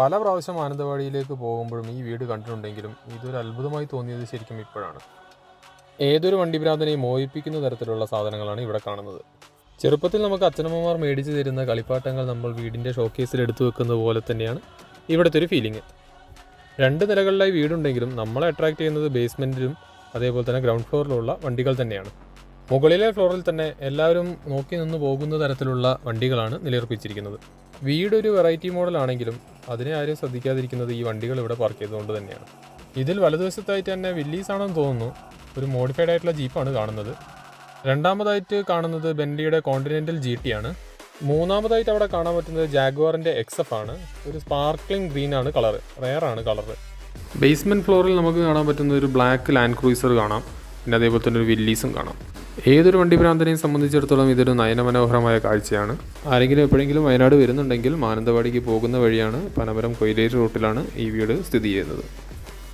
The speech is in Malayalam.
പല പ്രാവശ്യം മാനന്തവാടിയിലേക്ക് പോകുമ്പോഴും ഈ വീട് കണ്ടിട്ടുണ്ടെങ്കിലും ഇതൊരു അത്ഭുതമായി തോന്നിയത് ശരിക്കും ഇപ്പോഴാണ്. ഏതൊരു വണ്ടിഭ്രാന്തനെയും മോഹിപ്പിക്കുന്ന തരത്തിലുള്ള സാധനങ്ങളാണ് ഇവിടെ കാണുന്നത്. ചെറുപ്പത്തിൽ നമുക്ക് അച്ഛനമ്മമാർ മേടിച്ചു തരുന്ന കളിപ്പാട്ടങ്ങൾ നമ്മൾ വീടിന്റെ ഷോക്കേസിൽ എടുത്തു വെക്കുന്നത് പോലെ തന്നെയാണ് ഇവിടുത്തെ ഒരു ഫീലിംഗ് രണ്ട് നിലകളിലായി വീടുണ്ടെങ്കിലും നമ്മളെ അട്രാക്ട് ചെയ്യുന്നത് ബേസ്മെന്റിലും അതേപോലെ തന്നെ ഗ്രൗണ്ട് ഫ്ലോറിലുള്ള വണ്ടികൾ തന്നെയാണ്. മുകളിലെ ഫ്ലോറിൽ തന്നെ എല്ലാവരും നോക്കി നിന്ന് പോകുന്ന തരത്തിലുള്ള വണ്ടികളാണ് നിലയുറപ്പിച്ചിരിക്കുന്നത്. വീടൊരു വെറൈറ്റി മോഡലാണെങ്കിലും അതിനെ ആരും ശ്രദ്ധിക്കാതിരിക്കുന്നത് ഈ വണ്ടികൾ ഇവിടെ പാർക്ക് ചെയ്തുകൊണ്ട് തന്നെയാണ്. ഇതിൽ വലതുവശത്തായിട്ട് തന്നെ വില്ലീസ് ആണെന്ന് തോന്നുന്നു. ഒരു മോഡിഫൈഡ് ആയിട്ടുള്ള ജീപ്പാണ് കാണുന്നത്. രണ്ടാമതായിട്ട് കാണുന്നത് ബെൻഡിയുടെ കോണ്ടിനെന്റൽ ജി ടി ആണ്. മൂന്നാമതായിട്ട് അവിടെ കാണാൻ പറ്റുന്നത് ജാഗ്വാറിന്റെ എക്സ് എഫ് ആണ്. ഒരു സ്പാർക്ലിംഗ് ഗ്രീൻ ആണ് കളർ റെയർ ആണ് കളർ ബേസ്മെന്റ് ഫ്ലോറിൽ നമുക്ക് കാണാൻ പറ്റുന്ന ഒരു ബ്ലാക്ക് ലാൻഡ് ക്രൂയിസർ കാണാം. പിന്നെ അതേപോലെ തന്നെ ഒരു വില്ലീസും കാണാം. ഏതൊരു വണ്ടി ഭ്രാന്തനെയും സംബന്ധിച്ചിടത്തോളം ഇതൊരു നയനമനോഹരമായ കാഴ്ചയാണ്. ആരെങ്കിലും എപ്പോഴെങ്കിലും വയനാട് വരുന്നുണ്ടെങ്കിൽ മാനന്തവാടിക്ക് പോകുന്ന വഴിയാണ് പനമരം കൊയിലേരി റൂട്ടിലാണ് ഈ വീട് സ്ഥിതി ചെയ്യുന്നത്.